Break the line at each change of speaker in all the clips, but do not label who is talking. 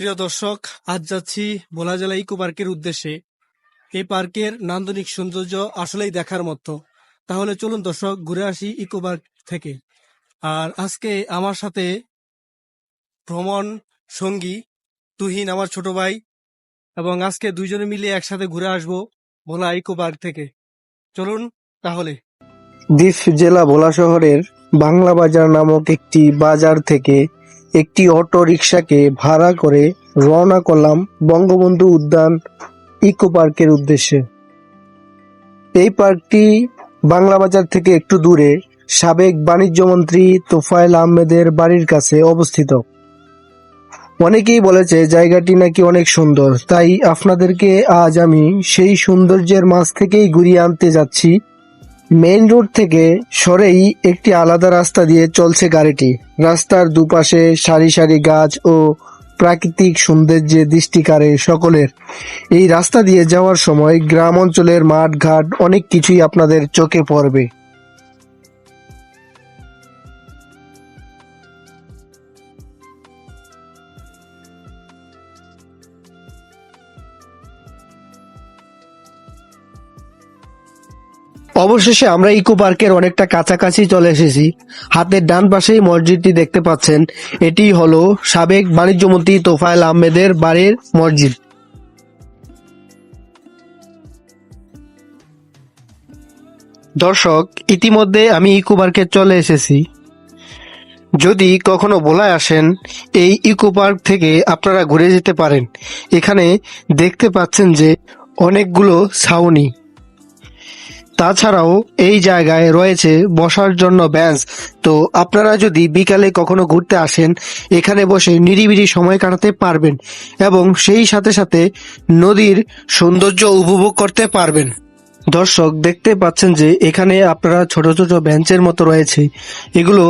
প্রিয় দর্শক, আজ যাচ্ছি ভোলা জেলা ইকো পার্কের উদ্দেশ্যে। এই পার্কের নান্দনিক সৌন্দর্য আসলেই দেখার মতো। তাহলে চলুন দর্শক, ঘুরে আসি ইকো পার্ক থেকে। আর আজকে আমার সাথে ভ্রমণ সঙ্গী তুহিন, আমার ছোট ভাই, এবং আজকে দুইজনে মিলে একসাথে ঘুরে আসব ভোলা ইকো পার্ক থেকে। চলুন তাহলে।
দ্বীপ জেলা ভোলা শহরের বাংলা বাজার নামক একটি বাজার থেকে একটি অটো রিক্সাকে ভাড়া করে রওনা করলাম বঙ্গবন্ধু উদ্যান ইকো পার্কের উদ্দেশ্যে। এই পার্কটি বাংলা বাজার থেকে একটু দূরে সাবেক বাণিজ্য মন্ত্রী তোফায়েল আহমেদের বাড়ির কাছে অবস্থিত। অনেকেই বলেছে জায়গাটি নাকি অনেক সুন্দর, তাই আপনাদেরকে আজ আমি সেই সৌন্দর্যের মাঝ থেকেই ঘুরিয়ে আনতে যাচ্ছি। মেইন রোড থেকে সরেই একটি আলাদা রাস্তা দিয়ে চলছে গাড়িটি। রাস্তার দুপাশে সারি সারি গাছ ও প্রাকৃতিক সৌন্দর্যে দৃষ্টিকারে সকলের। এই রাস্তা দিয়ে যাওয়ার সময় গ্রাম অঞ্চলের মাঠ, ঘাট অনেক কিছুই আপনাদের চোখে পড়বে। অবশেষে আমরা ইকো পার্কের অনেকটা কাছাকাছি চলে এসেছি। হাতের ডান পাশেই মসজিদটি দেখতে পাচ্ছেন। এটি হলো সাবেক বাণিজ্য মন্ত্রী তোফায়েল আহমেদের বাড়ির মসজিদ। দর্শক, ইতিমধ্যে আমি ইকো পার্কে চলে এসেছি। যদি কখনো ভোলায় আসেন, এই ইকো পার্ক থেকে আপনারা ঘুরে যেতে পারেন। এখানে দেখতে পাচ্ছেন যে অনেকগুলো ছাউনি। তাছাড়াও এই জায়গায় রয়েছে বসার জন্য ব্যাঞ্চ তো আপনারা যদি বিকালে কখনো ঘুরতে আসেন, এখানে বসে নিরিবিলি সময় কাটাতে পারবেন এবং সেই সাথে সাথে নদীর সৌন্দর্য উপভোগ করতে পারবেন। দর্শক, দেখতে পাচ্ছেন যে এখানে আপনারা ছোট ছোট বেঞ্চের মতো রয়েছে। এগুলো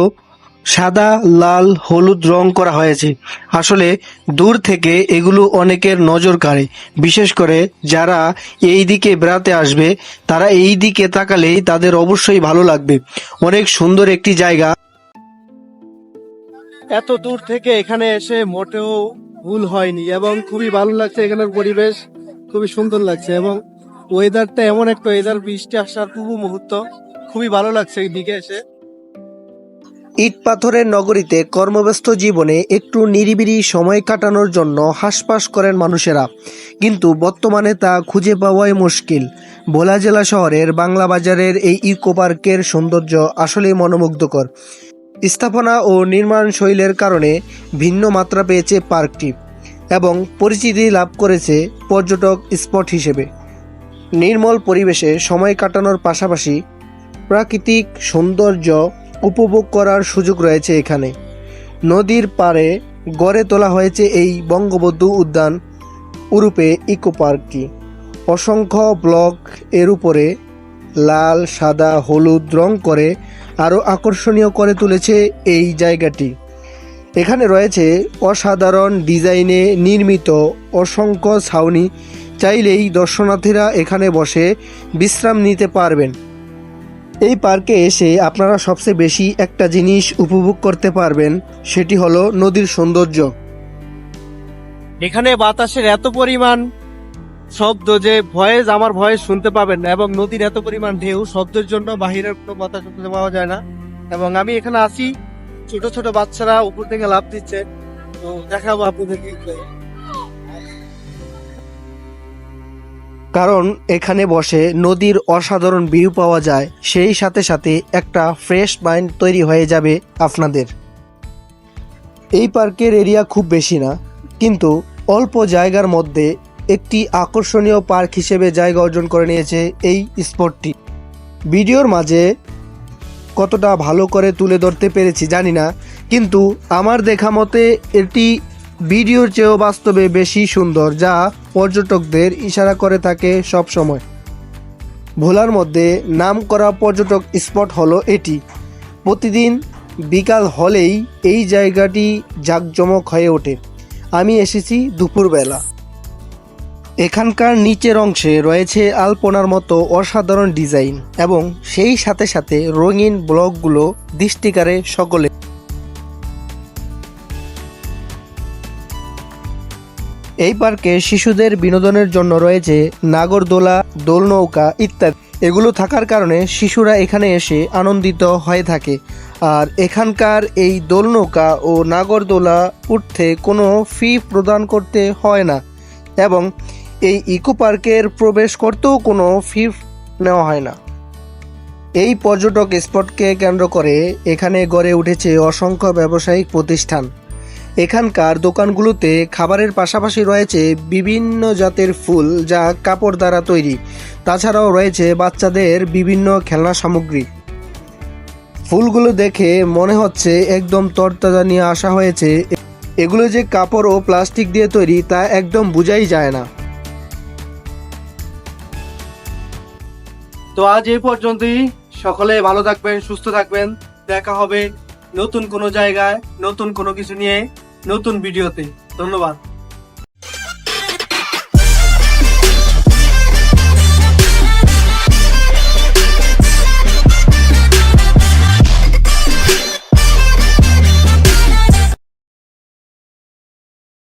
সাদা, লাল, হলুদ রং করা হয়েছে। আসলে দূর থেকে এগুলো অনেকের নজর কাড়ে। বিশেষ করে যারা এই দিকে বেড়াতে আসবে, তারা এই দিকে তাকালেই তাদের অবশ্যই ভালো লাগবে। অনেক সুন্দর একটি জায়গা।
এত দূর থেকে এখানে এসে মোটেও ভুল হয়নি এবং খুবই ভালো লাগছে এখানের পরিবেশ। খুবই সুন্দর লাগছে এবং ওয়েদারটা এমন একটা ওয়েদার বৃষ্টি আসার পূর্ব মুহূর্ত। খুবই ভালো লাগছে এই দিকে এসে।
ইট পাথরের নগরীতে কর্মব্যস্ত জীবনে একটু নিরিবিলি সময় কাটানোর জন্য হাসপাস করেন মানুষেরা। কিন্তু বর্তমানে তা খুঁজে পাওয়াই মুশকিল। ভোলা জেলা শহরের বাংলা বাজারের এই ইকো পার্কের সৌন্দর্য আসলেই মনোমুগ্ধকর। স্থাপনা ও নির্মাণ শৈলের কারণে ভিন্ন মাত্রা পেয়েছে পার্কটি এবং পরিচিতি লাভ করেছে পর্যটক স্পট হিসেবে। নির্মল পরিবেশে সময় কাটানোর পাশাপাশি প্রাকৃতিক সৌন্দর্য উপভোগ করার সুযোগ রয়েছে এখানে। নদীর পাড়ে গড়ে তোলা হয়েছে এই বঙ্গবন্ধু উদ্যান উরুপে ইকো পার্কটি। অসংখ্য ব্লক এর উপরে লাল, সাদা, হলুদ রং করে আরও আকর্ষণীয় করে তুলেছে এই জায়গাটি। এখানে রয়েছে অসাধারণ ডিজাইনে নির্মিত অসংখ্য ছাউনি, চাইলেই দর্শনার্থীরা এখানে বসে বিশ্রাম নিতে পারবেন। এই পার্কে এসে আপনারা সবচেয়ে বেশি একটা জিনিস উপভোগ করতে পারবেন, সেটি হলো নদীর সৌন্দর্য।
এখানে বাতাসের এত পরিমাণ শব্দ যে ভয়েস আমার ভয়েস শুনতে পাবেন না, এবং নদীর এত পরিমাণ ঢেউ, শব্দের জন্য বাহিরের কোনো বাতাস শুনতে পাওয়া যায় না। এবং আমি এখানে আসি, ছোট ছোট বাচ্চারা উপর থেকে লাভ দিচ্ছে। তো দেখাবো আপনাদেরকে।
কারণ এখানে বসে নদীর অসাধারণ ভিউ পাওয়া যায়, সেই সাথে সাথে একটা ফ্রেশ মাইন্ড তৈরি হয়ে যাবে আপনাদের। এই পার্কের এরিয়া খুব বেশি না, কিন্তু অল্প জায়গার মধ্যে একটি আকর্ষণীয় পার্ক হিসেবে জায়গা অর্জন করে নিয়েছে এই স্পটটি ভিডিওর মাঝে কতটা ভালো করে তুলে ধরতে পেরেছি জানি না, কিন্তু আমার দেখা মতে এটি ভিডিওর চেয়েও বাস্তবে বেশি সুন্দর যা পর্যটকদের ইশারা করে থাকে সব সময়। ভোলার মধ্যে নাম করা পর্যটক স্পট হলো এটি। প্রতিদিন বিকাল হলেই এই জায়গাটি জাঁকজমক হয়ে ওঠে। আমি এসেছি দুপুরবেলা। এখানকার নিচের অংশে রয়েছে আলপনার মতো অসাধারণ ডিজাইন এবং সেই সাথে সাথে রঙিন ব্লকগুলো দৃষ্টিকারে সকলে এই পার্কে শিশুদের বিনোদনের জন্য রয়েছে নাগরদোলা, দোলনৌকা ইত্যাদি। এগুলো থাকার কারণে শিশুরা এখানে এসে আনন্দিত হয়ে থাকে। আর এখানকার এই দোলনৌকা ও নাগরদোলা উঠতে কোনো ফি প্রদান করতে হয় না এবং এই ইকো পার্কের প্রবেশ করতেও কোনো ফি নেওয়া হয় না। এই পর্যটক স্পটকে কেন্দ্র করে এখানে গড়ে উঠেছে অসংখ্য ব্যবসায়িক প্রতিষ্ঠান। এখানকার দোকানগুলোতে খাবারের পাশাপাশি রয়েছে বিভিন্ন জাতের ফুল যা কাপড় দ্বারা তৈরি। তাছাড়াও রয়েছে বাচ্চাদের বিভিন্ন খেলনা সামগ্রী। ফুলগুলো দেখে মনে হচ্ছে একদম তরতাজা নিয়ে আসা হয়েছে। এগুলো যে কাপড় ও প্লাস্টিক দিয়ে তৈরি তা একদম বোঝাই যায় না।
তো আজ এই পর্যন্তই। সকলে ভালো থাকবেন, সুস্থ থাকবেন। দেখা হবে নতুন কোনো জায়গায় নতুন কোনো কিছু নিয়ে নতুন ভিডিওতে। ধন্যবাদ।